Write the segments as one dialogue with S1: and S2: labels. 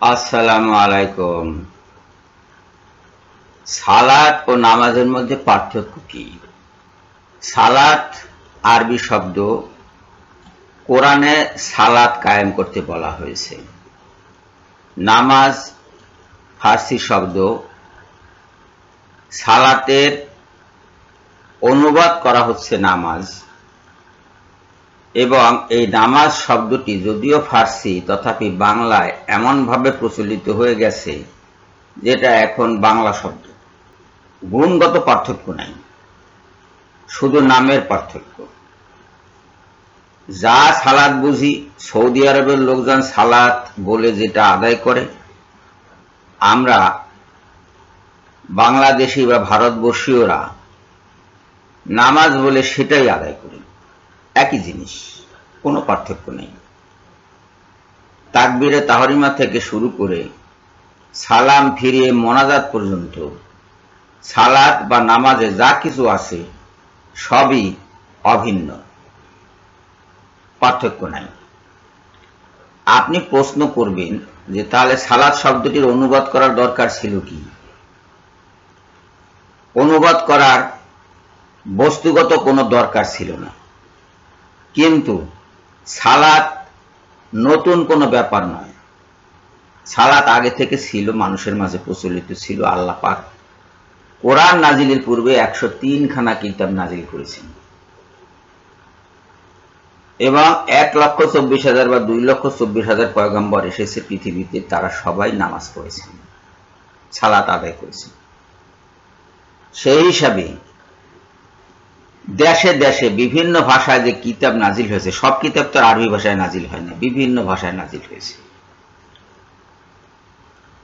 S1: আসসালামু আলাইকুম। সালাত ও নামাজের মধ্যে পার্থক্য কি? সালাত আরবি শব্দ কোরআনে সালাত কায়েম করতে বলা হয়েছে। নামাজ ফার্সি শব্দ সালাতের অনুবাদ করা হচ্ছে নামাজ। এবং এই নামাজ শব্দটি যদিও ফার্সি, তথাপি বাংলায় এমনভাবে প্রচলিত হয়ে গেছে, যেটা এখন বাংলা শব্দ। গুণগত পার্থক্য নাই, শুধু নামের পার্থক্য। যা সালাদ বুঝি, সৌদি আরবের লোকজন সালাত বলে যেটা আদায় করে। আমরা বাংলাদেশি বা ভারতবর্ষীয়রা নামাজ বলে সেটাই আদায় করি। একই জিনিস, কোনো পার্থক্য নেই। তাকবিরে তাহরিমা থেকে শুরু করে সালাম ফিরিয়ে মোনাজাত পর্যন্ত, সালাত বা নামাজে যা কিছু আছে, সবই অভিন্ন। পার্থক্য নাই। আপনি প্রশ্ন করবেন যে তাহলে সালাদ শব্দটির অনুবাদ করার দরকার ছিল কি? অনুবাদ করার বস্তুগত কোনো দরকার ছিল না। কিন্তু সালাত নতুন কোনো ব্যাপার নয়। সালাত আগে থেকে ছিল, মানুষের মাঝে প্রচলিত ছিল, আল্লাহ পাক কোরআন নাজিলের পূর্বে একশো তিন খানা কিতাব নাজিল করেছেন। এবং এক লক্ষ চব্বিশ হাজার বা দুই লক্ষ চব্বিশ হাজার পয়গম্বর এসেছে পৃথিবীতে, তারা সবাই নামাজ পড়েছেন, সালাত আদায় করেছেন। সেই হিসাবে দেশে দেশে বিভিন্ন ভাষায় যে কিতাব নাজিল হয়েছে, সব কিতাব তো আরবি ভাষায় নাজিল হয় না, বিভিন্ন ভাষায় নাজিল হয়েছে।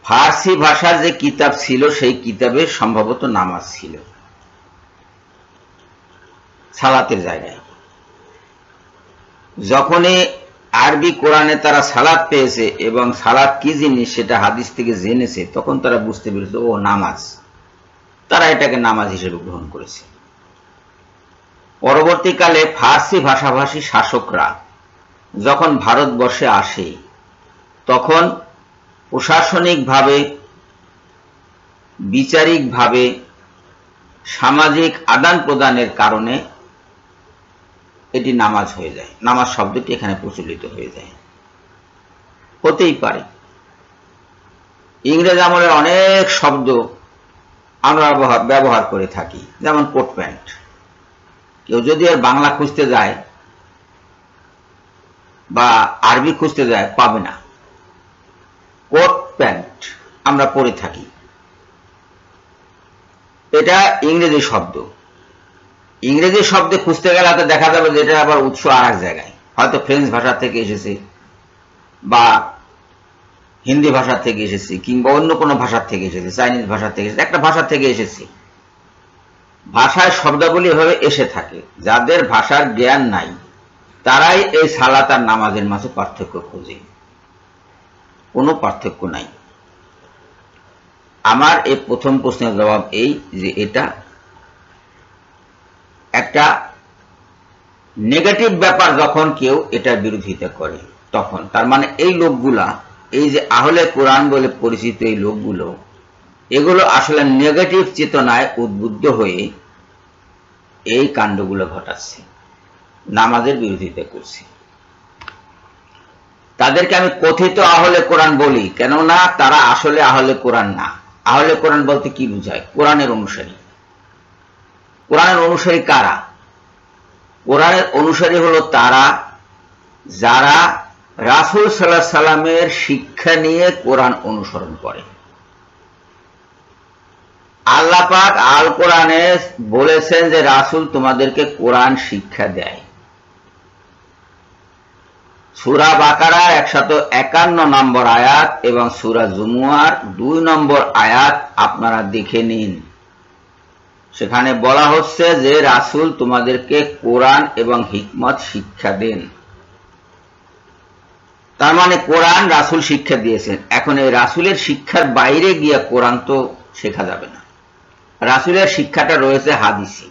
S1: ফার্সি ভাষার যে কিতাব ছিল, সেই কিতাবে সম্ভবত নামাজ ছিল। সালাতের জায়গায়। যখনই আরবি কোরআনে তারা সালাদ পেয়েছে এবং সালাদ কি জিনিস সেটা হাদিস থেকে জেনেছে, তখন তারা বুঝতে পেরেছে, ও নামাজ। তারা এটাকে নামাজ হিসেবে গ্রহণ করেছে। পরবর্তীকালে ফার্সি ভাষাভাষী শাসকরা যখন ভারতবর্ষে আসে, তখন প্রশাসনিকভাবে, বিচারিকভাবে সামাজিক আদান প্রদানের কারণে এটি নামাজ হয়ে যায়। নামাজ শব্দটি এখানে প্রচলিত হয়ে যায়। হতেই পারে। ইংরেজ আমলের অনেক শব্দ আমরা ব্যবহার করে থাকি, যেমন কোট প্যান্ট। কেউ যদি আর বাংলা খুঁজতে যায় বা আরবি খুঁজতে যায়, পাবে না। কোট প্যান্ট আমরা পরে থাকি। এটা ইংরেজি শব্দ। ইংরেজি শব্দে খুঁজতে গেলে হয়তো দেখা যাবে যে এটা আবার উৎস আর এক জায়গায়। হয়তো ফ্রেঞ্চ ভাষা থেকে এসেছে বা হিন্দি ভাষা থেকে এসেছে কিংবা অন্য কোনো ভাষার থেকে এসেছে, চাইনিজ ভাষা থেকে এসেছে। একটা ভাষা থেকে এসেছে। ভাষায় শব্দাবলী এভাবে এসে থাকে, যাদের ভাষার জ্ঞান নাই, তারাই এই সালাত আর নামাজের মাঝে পার্থক্য খোঁজে। কোনো পার্থক্য নাই। আমার এই প্রথম প্রশ্নের জবাব এই যে এটা একটা নেগেটিভ ব্যাপার যখন কেউ এটার বিরোধিতা করে, তখন। তার মানে এই লোকগুলা, এই যে আহলে কোরআন বলে পরিচিত এই লোকগুলো এগুলো আসলে নেগেটিভ চেতনায় উদ্বুদ্ধ হয়ে এই কাণ্ডগুলো ঘটাচ্ছে, নামাজের বিরোধিতা করছে। তাদেরকে আমি কথিত আহলে কোরআন বলি, কেননা তারা আসলে আহলে কোরআন না। আহলে কোরআন বলতে কি বুঝায়? কোরআনের অনুসারী। কোরআনের অনুসারী কারা? কোরআনের অনুসারী হলো তারা যারা রাসুল সাল্লাহ সাল্লামের শিক্ষা নিয়ে কোরআন অনুসরণ করে। আল্লাপাক আল কোরআনে বলেছেন যে রাসুল তোমাদেরকে কোরআন শিক্ষা দেয়। সুরা বাকারার একশত একান্ন নম্বর আয়াত এবং সুরা জুমুয়ার দুই নম্বর আয়াত আপনারা দেখে নিন। সেখানে বলা হচ্ছে যে রাসুল তোমাদেরকে কোরআন এবং হিকমত শিক্ষা দেন। তার মানে কোরআন রাসুল শিক্ষা দিয়েছেন। এখন এই রাসুলের শিক্ষার বাইরে গিয়ে কোরআন তো শেখা যাবে না। রাসুলের শিক্ষাটা রয়েছে হাদিসি।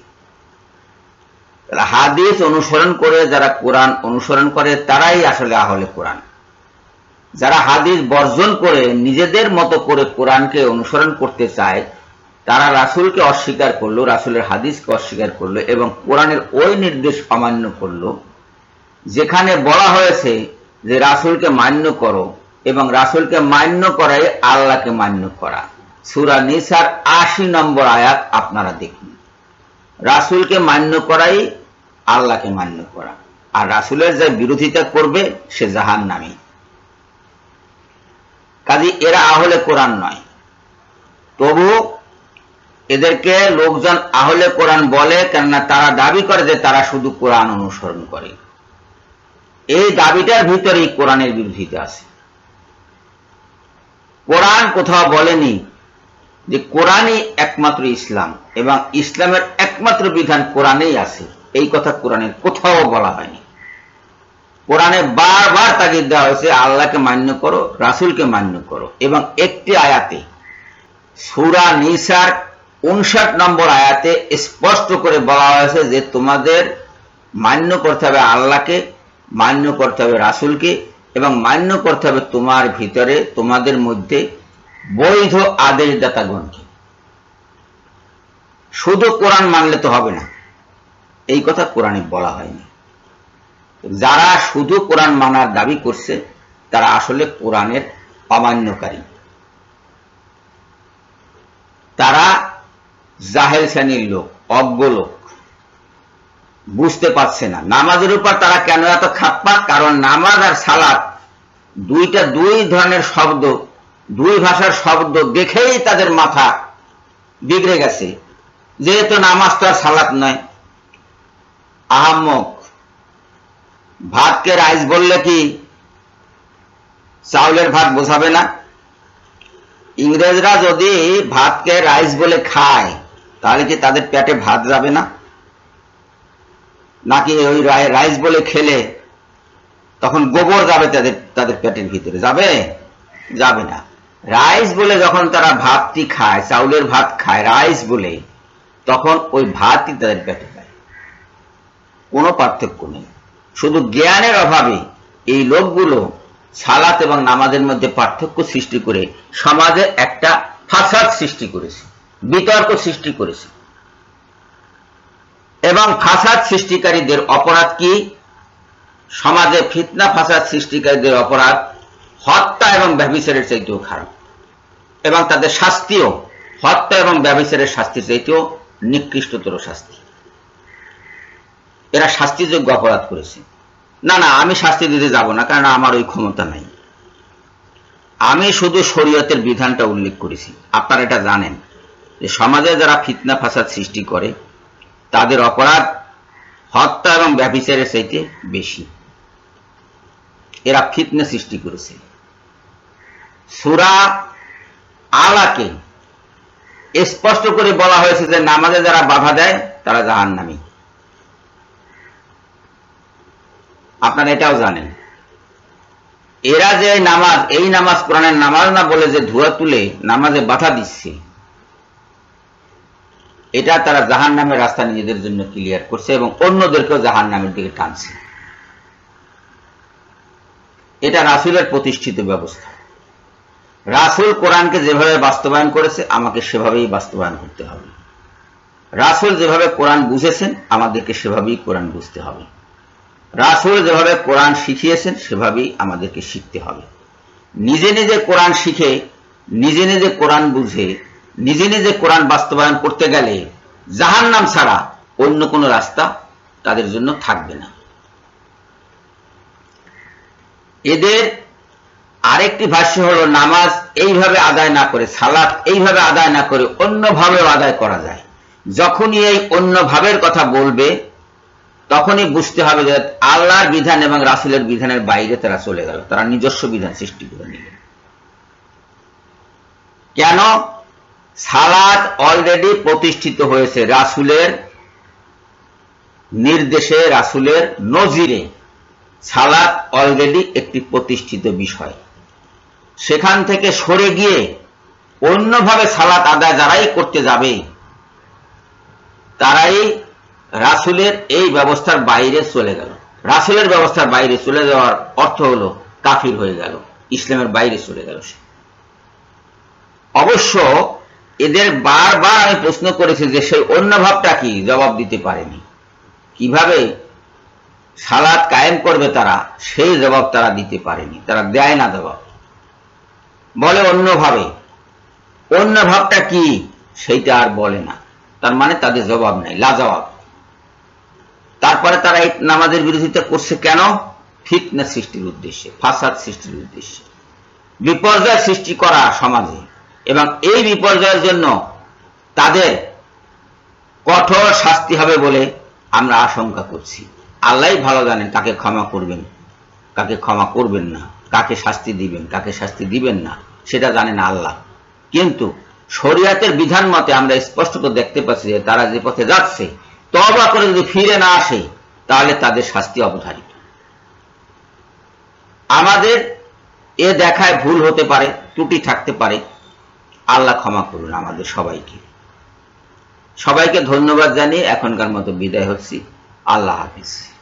S1: হাদিস অনুসরণ করে যারা কোরআন অনুসরণ করে, তারাই আসলে আহলে কোরআন। যারা হাদিস বর্জন করে, নিজেদের মতো করে কোরআনকে অনুসরণ করতে চায়, তারা রাসূলকে অস্বীকার করল, রাসূলের হাদিসকে অস্বীকার করল এবং কোরআনের ওই নির্দেশ অমান্য করল, যেখানে বলা হয়েছে যে রাসূলকে মান্য করো এবং রাসূলকে মান্য করাই আল্লাহকে মান্য করা। সূরা নিসার আশি নম্বর আয়াত আপনারা দেখুন। রাসূলকে মান্য করাই, আল্লাহকে মান্য করা। আর রাসূলের যে বিরোধিতা করবে, সে জাহান্নামী। কাজে এরা আহলে কোরআন নয়। তবু এদেরকে লোকজন আহলে কোরআন বলে, কেননা তারা দাবি করে যে তারা শুধু কোরআন অনুসরণ করে। এই দাবিটার ভিতরেই কোরআনের বিরোধিতা আছে। কোরআন কোথাও বলেনি যে কোরআনই একমাত্র ইসলাম এবং ইসলামের একমাত্র বিধান কোরআনেই আছে। এই কথা কোরআনের কোথাও বলা হয়নি। কোরআনে বারবার তাগিদ দেওয়া হয়েছে, আল্লাহকে মান্য করো, রাসূলকে মান্য করো। এবং একটি আয়াতে, সূরা নিসার উনষাট নম্বর আয়াতে স্পষ্ট করে বলা হয়েছে যে তোমাদের মান্য করতে হবে আল্লাহকে, মান্য করতে হবে রাসূলকে এবং মান্য করতে হবে তোমার ভিতরে, তোমাদের মধ্যে বৈধ আদেশদাতাগণকে শুধু কোরআন মানলে তো হবে না। এই কথা কোরআনে বলা হয়নি। যারা শুধু কোরআন মানার দাবি করছে, তারা আসলে কোরআনের অমান্যকারী। তারা জাহেল শ্রেণির লোক, অজ্ঞ লোক। বুঝতে পারছে না। নামাজের উপর তারা কেন এত খাপ্পা? কারণ নামাজ আর সালাদ দুইটা দুই ধরনের শব্দ দুই ভাষার শব্দ দেখেই তাদের মাথা বিগড়ে গেছে। যেহেতু নামাজ তো আর সালাত নয়। আহাম্মক ভাতকে রাইস বললে কি চাউলের ভাত বোঝাবে না? ইংরেজরা যদি ভাতকে রাইস বলে খায়, তাহলে কি তাদের পেটে ভাত যাবে না? নাকি ওই রাইস বলে খেলে তখন গোবর যাবে তাদের তাদের পেটের ভিতরে? যাবে? যাবে না। রাইস বলে যখন তারা ভাতটি খায়, চাউলের ভাত খায়, রাইস বলে, তখন ওই ভাতই তাদের পেটে যায় কোনো পার্থক্য নেই। শুধু জ্ঞানের অভাবে এই লোকগুলো সালাত এবং নামাজের মধ্যে পার্থক্য সৃষ্টি করে সমাজে একটা ফাসাদ সৃষ্টি করেছে, বিতর্ক সৃষ্টি করেছে। এবং ফাসাদ সৃষ্টিকারীদের অপরাধ কি? সমাজে ফিতনা ফাসাদ সৃষ্টিকারীদের অপরাধ হত্যা এবং ব্যবিচারের চাইতেও খারাপ। এবং তাদের শাস্তিও, হত্যা এবং ব্যবিচারের শাস্তির চাইতেও নিকৃষ্টতর শাস্তি। এরা শাস্তিযোগ্য অপরাধ করেছে। না না, আমি শাস্তি দিতে যাব না, কারণ আমার ওই ক্ষমতা নাই। আমি শুধু শরীয়তের বিধানটা উল্লেখ করেছি। আপনারা এটা জানেন যে সমাজে যারা ফিতনা ফাসাদ সৃষ্টি করে, তাদের অপরাধ হত্যা এবং ব্যবিচারের চাইতে বেশি। এরা ফিতনা সৃষ্টি করেছে। সুরা আলাকে স্পষ্ট করে বলা হয়েছে যে নামাজে যারা বাধা দেয়, তারা জাহান নামী আপনারা এটাও জানেন। এরা যে নামাজ, এই নামাজ কোরআনের নামাজ না বলে যে ধুয়া তুলে নামাজে বাধা দিচ্ছে, এটা তারা জাহান নামের রাস্তা নিজেদের জন্য ক্লিয়ার করছে এবং অন্যদেরকেও জাহান নামের দিকে টানছে। এটা রাসুলের প্রতিষ্ঠিত ব্যবস্থা। রাসুল কোরআনকে যেভাবে বাস্তবায়ন করেছে, আমাকে সেভাবেই বাস্তবায়ন করতে হবে। রাসুল যেভাবে কোরআন বুঝেছেন, আমাদেরকে সেভাবেই কোরআন বুঝতে হবে। রাসুল যেভাবে কোরআন শিখিয়েছেন, সেভাবেই আমাদেরকে শিখতে হবে। নিজে নিজে কোরআন শিখে, নিজে নিজে কোরআন বুঝে, নিজে নিজে কোরআন বাস্তবায়ন করতে গেলে জাহান নাম ছাড়া অন্য কোনো রাস্তা তাদের জন্য থাকবে না। এদের আরেকটি ভাষ্য হলো, নামাজ এইভাবে আদায় না করে, সালাত এইভাবে আদায় না করে অন্যভাবেও আদায় করা যায়। যখনই এই অন্য ভাবের কথা বলবে, তখনই বুঝতে হবে যে আল্লাহর বিধান এবং রাসুলের বিধানের বাইরে তারা চলে গেল, তারা নিজস্ব বিধান সৃষ্টি করে নিল। কেন? সালাদ অলরেডি প্রতিষ্ঠিত হয়েছে রাসুলের নির্দেশে, রাসুলের নজিরে। সালাদ অলরেডি একটি প্রতিষ্ঠিত বিষয়। সেখান থেকে সরে গিয়ে অন্যভাবে সালাত আদায় যারাই করতে যাবে, তারাই রাসুলের এই ব্যবস্থার বাইরে চলে গেল। রাসুলের ব্যবস্থার বাইরে চলে যাওয়ার অর্থ হলো কাফির হয়ে গেল, ইসলামের বাইরে চলে গেল সে। অবশ্য এদের বারবার আমি প্রশ্ন করেছি যে সেই অন্য ভাবটা কি? জবাব দিতে পারেনি। কীভাবে সালাদ কায়েম করবে তারা? সেই জবাব তারা দিতে পারেনি। তারা দেয় না জবাব। বলে অন্যভাবে অন্য ভাবটা কি? সেইটা আর বলে না। তার মানে তাদের জবাব নাই, লাজবাব। তারপরে তারা এই নামাজের বিরোধিতা করছে কেন? ফিতনা সৃষ্টির উদ্দেশ্যে, ফাসাদ সৃষ্টির উদ্দেশ্যে। বিপর্যয় সৃষ্টি করা সমাজে এবং এই বিপর্যয়ের জন্য তাদের কঠোর শাস্তি হবে বলে আমরা আশঙ্কা করছি। আল্লাহ ভালো জানেন কাকে ক্ষমা করবেন কাকে ক্ষমা করবেন না। কাকে শাস্তি দিবেন, কাকে শাস্তি দিবেন না, সেটা জানেন আল্লাহ। কিন্তু শরিয়াতের বিধান মতে আমরা স্পষ্টত দেখতে পাচ্ছি যে তারা যে পথে যাচ্ছে তবা করে যদি ফিরে না আসে, তাহলে তাদের শাস্তি অবধারিত। আমাদের এ দেখায় ভুল হতে পারে, ত্রুটি থাকতে পারে। আল্লাহ ক্ষমা করুন আমাদের সবাইকে। সবাইকে ধন্যবাদ জানিয়ে এখনকার মতো বিদায় হচ্ছি। আল্লাহ হাফিজ।